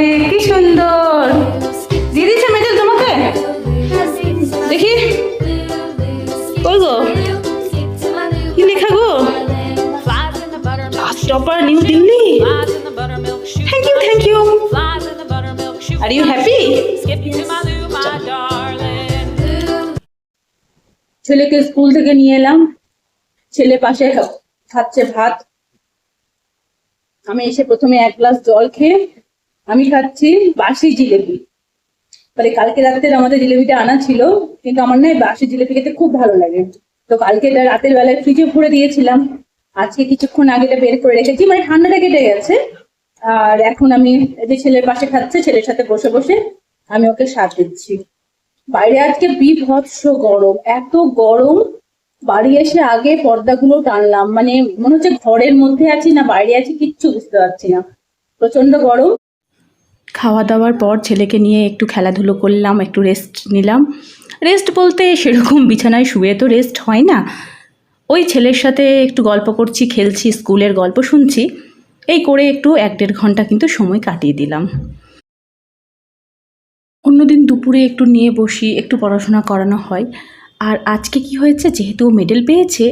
বাবারে কি সুন্দর। দিয়ে দিচ্ছে মেডেল তোমাকে? দেখি। গো। কি লেখা গো? Topper New Delhi thank you thank you are you happy ছেলেকে স্কুল থেকে নিয়ে এলাম। ছেলে পাশে খাচ্ছে ভাত। আমি এসে প্রথমে এক গ্লাস জল খেয়ে আমি খাচ্ছি বাসি জিলেবি মানে কালকে রাতে আমাদের জিলেবিটা আনা ছিল, কিন্তু আমার না বাসি জিলেবি খেতে খুব ভালো লাগে। তো কালকে এটা রাতের বেলায় ফ্রিজে ভরে দিয়েছিলাম। আজকে কিছুক্ষণ আগে এটা বের করে রেখেছি মানে ঠান্ডাটা কেটে গেছে। আর এখন আমি যে ছেলের পাশে খাচ্ছে, ছেলের সাথে বসে বসে আমি ওকে সাথ দিচ্ছি। বাইরে আজকে বিভৎস গরম, এত গরম। বাড়ি এসে আগে পর্দাগুলো টানলাম মানে মনে হচ্ছে ঘরের মধ্যে আছি না, বাইরে আছি, কিচ্ছু বুঝতে পারছি না। প্রচণ্ড গরম। দাওয়ার পর ছেলেকে নিয়ে একটু খেলাধুলো করলাম, একটু রেস্ট নিলাম। রেস্ট বলতে সেরকম বিছানায় শুয়ে তো রেস্ট হয় না। ওই ছেলের সাথে একটু গল্প করছি, খেলছি, স্কুলের গল্প শুনছি। এই করে একটু এক দেড় ঘণ্টা কিন্তু সময় কাটিয়ে দিলাম। অন্যদিন দুপুরে একটু নিয়ে বসি, একটু পড়াশোনা করানো হয়। আর আজকে কি হয়েছে? যেহেতু ও মেডেল পেয়েছে,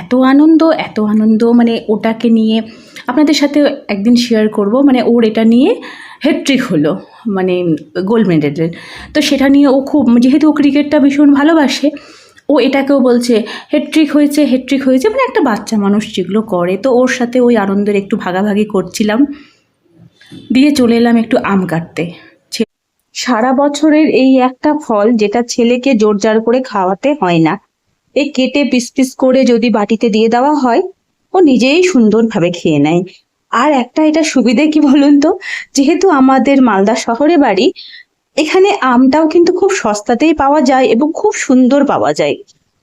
এত আনন্দ এত আনন্দ মানে ওটাকে নিয়ে আপনাদের সাথে একদিন শেয়ার করব। মানে ওর এটা নিয়ে হ্যাট্রিক হলো মানে গোল্ড মেডেলের তো সেটা নিয়ে ও খুব, যেহেতু ও ক্রিকেটটা ভীষণ ভালোবাসে, ও এটাকেও বলছে হেট্রিক হয়েছে হেট্রিক হয়েছে। মানে একটা বাচ্চা মানুষ যেগুলো করে। তো ওর সাথে ওই আনন্দের একটু ভাগাভাগি করছিলাম। দিয়ে চলে এলাম একটু আম কাটতে। সারা বছরের এই একটা ফল যেটা ছেলেকে জোরজার করে খাওয়াতে হয় না। এই কেটে পিস পিস করে যদি বাটিতে দিয়ে দেওয়া হয়, ও নিজেই সুন্দরভাবে খেয়ে নেয়। আর একটা এটা সুবিধে কি বলুন তো? যেহেতু আমাদের মালদা শহরে বাড়ি, এখানে আমটাও কিন্তু খুব সস্তাতেই পাওয়া যায় এবং খুব সুন্দর পাওয়া যায়।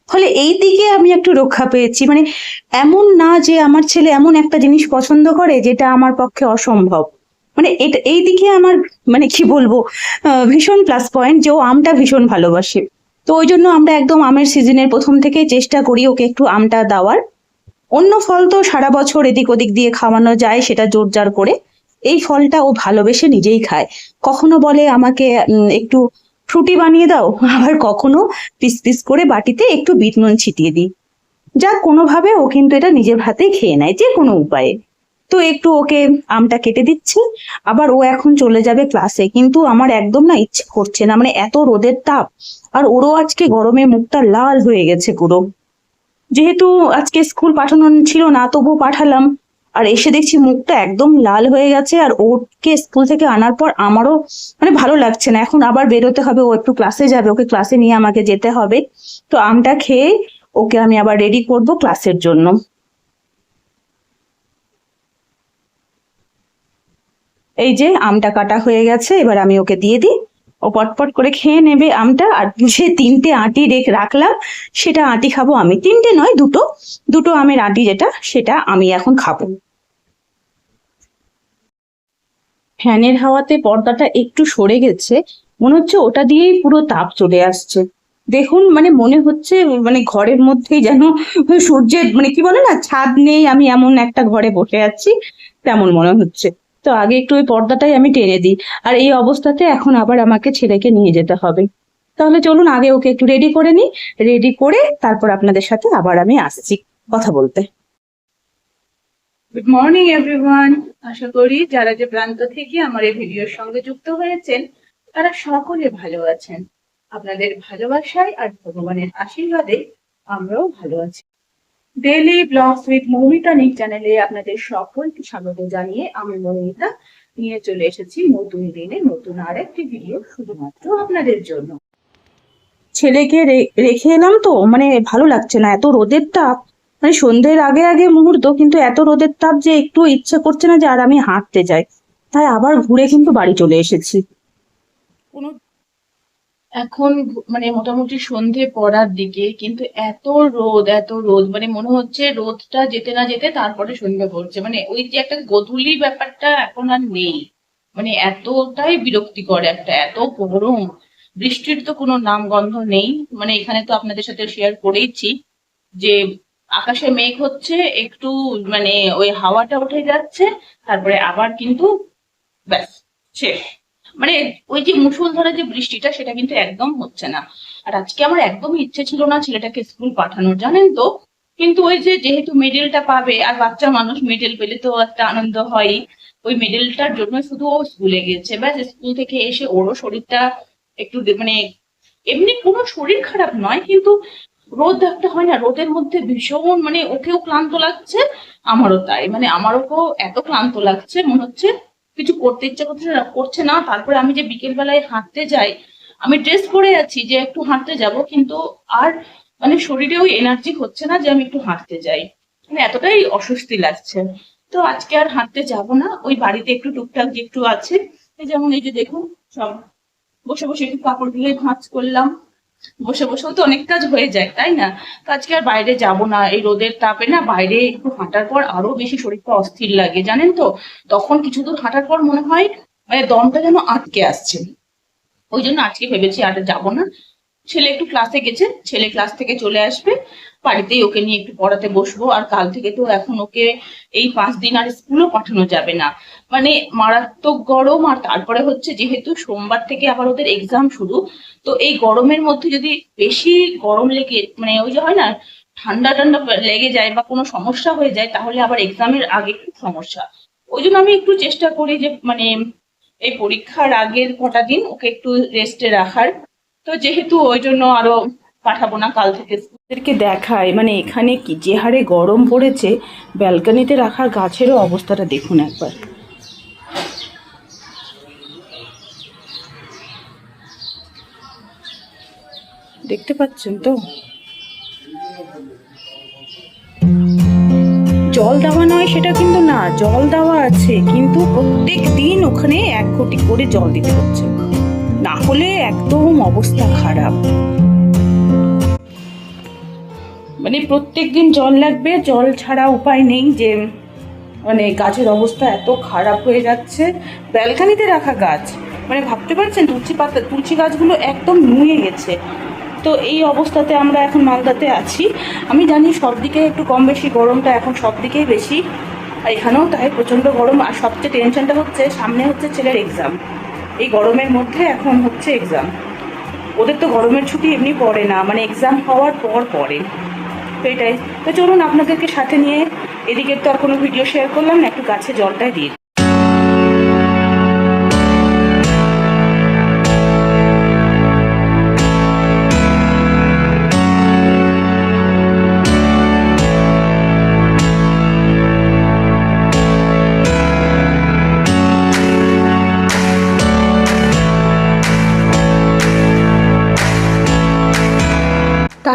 ফলে এই দিকে আমি একটু রক্ষা পেয়েছি। মানে এমন না যে আমার ছেলে এমন একটা জিনিস পছন্দ করে যেটা আমার পক্ষে অসম্ভব। মানে এটা, এই দিকে আমার মানে কি বলব ভীষণ প্লাস পয়েন্ট যে ও আমটা ভীষণ ভালোবাসে। তো ওই জন্য আমরা একদম আমের সিজনের প্রথম থেকেই চেষ্টা করি ওকে একটু আমটা দেওয়ার। অন্য ফল তো সারা বছর এদিক ওদিক দিয়ে খাওয়ানো যায়, সেটা জোর জোরজার করে। এই ফলটা ও ভালোবেসে নিজেই খায়। কখনো বলে আমাকে একটু ফ্রুটি বানিয়ে দাও, আবার কখনো পিস পিস করে বাটিতে একটু বিট নুন ছিটিয়ে দিই। যা কোনোভাবে ও কিন্তু এটা নিজের হাতেই খেয়ে নেয়, যে কোনো উপায়ে। তো একটু ওকে আমটা কেটে দিচ্ছি। আবার ও এখন চলে যাবে ক্লাসে কিন্তু আমার একদম না ইচ্ছে করছে না মানে এত রোদের তাপ। আর ওরও আজকে গরমে মুখটা লাল হয়ে গেছে পুরো। যেহেতু আজকে স্কুল পাঠানো ছিল না, তবুও পাঠালাম। আর এসে দেখছি মুখটা একদম লাল হয়ে গেছে। আর ওকে স্কুল থেকে আনার পর আমারও মানে ভালো লাগছে না। এখন আবার বেরোতে হবে, ও একটু ক্লাসে যাবে, ওকে ক্লাসে নিয়ে আমাকে যেতে হবে। তো আমটা খেয়ে ওকে আমি আবার রেডি করব ক্লাসের জন্য। এই যে আমটা কাটা হয়ে গেছে, এবার আমি ওকে দিয়ে দিই। ও পটপট করে খেয়ে নেবে আমটা, আর যে তিনটে আটি রেখ রাখলাম, সেটা আটি খাব আমি। তিনটে নয়, দুটো। দুটো আমের আটি যেটা, সেটা আমি এখন খাব। ফ্যানের হাওয়াতে পর্দাটা একটু সরে গেছে, মনে হচ্ছে ওটা দিয়েই পুরো তাপ চলে আসছে। দেখুন মানে মনে হচ্ছে মানে ঘরের মধ্যেই যেন সূর্যের মানে কি বলে না, ছাদ নেই, আমি এমন একটা ঘরে বসে আছি, তেমন মনে হচ্ছে। তো আগে একটু ওই পর্দাটাই আমি টেনে দিই। আর এই অবস্থাতে এখন আবার আমাকে ছেলেকে নিয়ে যেতে হবে। তাহলে চলুন, আগে ওকে একটু রেডি করে নিই। রেডি করে তারপর আপনাদের সাথে আবার আমি আসছি কথা বলতে। গুড মর্নিং এভরিওয়ান আশা করি যারা যে প্রান্ত থেকে আমার এই ভিডিওর সঙ্গে যুক্ত হয়েছেন, তারা সকলে ভালো আছেন। আপনাদের ভালোবাসায় আর ভগবানের আশীর্বাদে আমরাও ভালো আছি। ডেইলি ব্লগস উইথ মৌমিতা নিক চ্যানেলে আপনাদের সকলকে স্বাগত জানিয়ে আমি মৌমিতা নিয়ে চলে এসেছি নতুন দিনে নতুন আর একটি ভিডিও শুধুমাত্র আপনাদের জন্য। ছেলেকে রে- রেখে এলাম তো মানে ভালো লাগছে না এত রোদের তাপ। মানে সন্ধ্যের আগে আগে মুহূর্ত কিন্তু এত রোদের তাপ যে একটু ইচ্ছে করছে না যে আর আমি হাঁটতে যাই। তাই আবার ঘুরে কিন্তু বাড়ি চলে এসেছি। কোনো এখন মানে মোটামুটি সন্ধে পড়ার দিকে, কিন্তু এত রোদ এত রোদ মানে মনে হচ্ছে রোদটা যেতে না যেতে তারপরে সন্ধে পড়ছে। মানে ওই যে একটা গোধূলি ব্যাপারটা এখন আর নেই। মানে এতটাই বিরক্তিকর একটা, এত গরম। বৃষ্টির তো কোনো নাম গন্ধ নেই। মানে এখানে তো আপনাদের সাথে শেয়ার করেইছি যে আকাশে মেঘ হচ্ছে, একটু মানে ওই হাওয়াটা উঠে যাচ্ছে, তারপরে আবার কিন্তু ব্যাস, শেষ। মানে ওই যে মুষলধারে যে বৃষ্টিটা, সেটা কিন্তু একদম হচ্ছে না। আর আজকে আমার একদম ইচ্ছে ছিল না ছেলেটাকে স্কুল পাঠানোর, জানেন তো? কিন্তু ওই যে যেহেতু মেডেলটা পাবে, আর বাচ্চা মানুষ মেডেল পেলে তো একটা আনন্দ হয় ওই মেডেলটার জন্য শুধু ও স্কুলে গেছে। ব্যাস, স্কুল থেকে এসে ওরও শরীরটা একটু মানে এমনি কোনো শরীর খারাপ নয়, কিন্তু রোদ একটা হয় না, রোদের মধ্যে ভীষণ মানে ওকেও ক্লান্ত লাগছে, আমারও তাই। মানে আমারও এত ক্লান্ত লাগছে, মনে হচ্ছে কিছু করতে ইচ্ছে করছে না করছে না। তারপরে আমি যে বিকেল বেলায় হাঁটতে যাই, আমি ড্রেস পরে আছি যে একটু হাঁটতে যাব, কিন্তু আর মানে শরীরে ওই এনার্জি হচ্ছে না যে আমি একটু হাঁটতে যাই। মানে এতটাই অস্বস্তি লাগছে। তো আজকে আর হাঁটতে যাব না। ওই বাড়িতে একটু টুকটাক যে একটু আছে যেমন এই যে দেখুন, সব বসে বসে একটু কাপড় দিয়ে ভাঁজ করলাম। বসে বসেও তো অনেক কাজ হয়ে যায়, তাই না? তো আজকে আর বাইরে যাব না, এই রোদের তাপে না বাইরে একটু হাঁটার পর আরও বেশি শরীরটা অস্থির লাগে, জানেন তো? তখন কিছু দূর হাঁটার পর মনে হয় মানে দমটা যেন আটকে আসছে। ওই জন্য আজকে ভেবেছি আর যাব না। ছেলে একটু ক্লাসে গেছে, ছেলে ক্লাস থেকে চলে আসবে। বাড়িতেই ওকে নিয়ে একটু পড়াতে বসবো। আর কাল থেকে তো এখন ওকে এই পাঁচ দিন আর স্কুলও পাঠানো যাবে না। মানে মারাত্মক গরম আর তারপরে হচ্ছে যেহেতু সোমবার থেকে আবার ওদের এক্সাম শুরু, তো এই গরমের মধ্যে যদি বেশি গরম লেগে মানে ওই যে হয় না, ঠান্ডা ঠান্ডা লেগে যায় বা কোনো সমস্যা হয়ে যায়, তাহলে আবার এক্সামের আগে খুব সমস্যা। ওই জন্য আমি একটু চেষ্টা করি যে মানে এই পরীক্ষার আগের কটা দিন ওকে একটু রেস্টে রাখার। তো যেহেতু ওই জন্য আরও পাঠাবো না কাল থেকে ওদেরকে দেখায় মানে এখানে কি যে হারে গরম পড়েছে, ব্যালকনিতে রাখা গাছেরও অবস্থাটা দেখুন একবার। দেখতে পাচ্ছেন তো? জল দেওয়া নয় সেটা কিন্তু না, জল দেওয়া আছে, কিন্তু প্রত্যেক দিন ওখানে এক কোটি করে জল দিতে হচ্ছে। না হলে একদম অবস্থা খারাপ। মানে প্রত্যেক দিন জল লাগবে, জল ছাড়া উপায় নেই যে মানে গাছের অবস্থা এত খারাপ হয়ে যাচ্ছে। ব্যালকানিতে রাখা গাছ মানে ভাবতে পারছেন, তুলসী পাতা, তুলসী গাছগুলো একদম নুয়ে গেছে। তো এই অবস্থাতে আমরা এখন মালদাতে আছি। আমি জানি সব দিকে একটু কম বেশি গরমটা এখন সব দিকেই বেশি এখানেও তাই প্রচণ্ড গরম। আর সবচেয়ে টেনশনটা হচ্ছে, সামনে হচ্ছে ছেলের এক্সাম এই গরমের মধ্যে এখন হচ্ছে এক্সাম ওদের তো গরমের ছুটি এমনি পড়ে না মানে এক্সাম হওয়ার পর পড়ে। তো এটাই। তো চলুন আপনাদেরকে সাথে নিয়ে এদিকে তো আর কোনো ভিডিও শেয়ার করলাম না, একটু গাছে জলটাই দিয়ে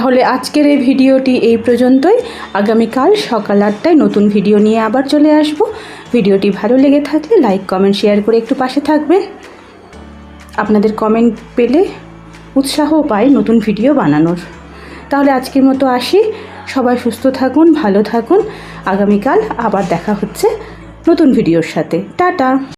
তাহলে আজকের এই ভিডিওটি এই পর্যন্তই। আগামীকাল সকাল আটটায় নতুন ভিডিও নিয়ে আবার চলে আসব। ভিডিওটি ভালো লেগে থাকলে লাইক, কমেন্ট, শেয়ার করে একটু পাশে থাকবেন। আপনাদের কমেন্ট পেলে উৎসাহ পাই নতুন ভিডিও বানানোর। তাহলে আজকের মতো আসি। সবাই সুস্থ থাকুন, ভালো থাকুন। আগামীকাল আবার দেখা হচ্ছে নতুন ভিডিওর সাথে। টাটা!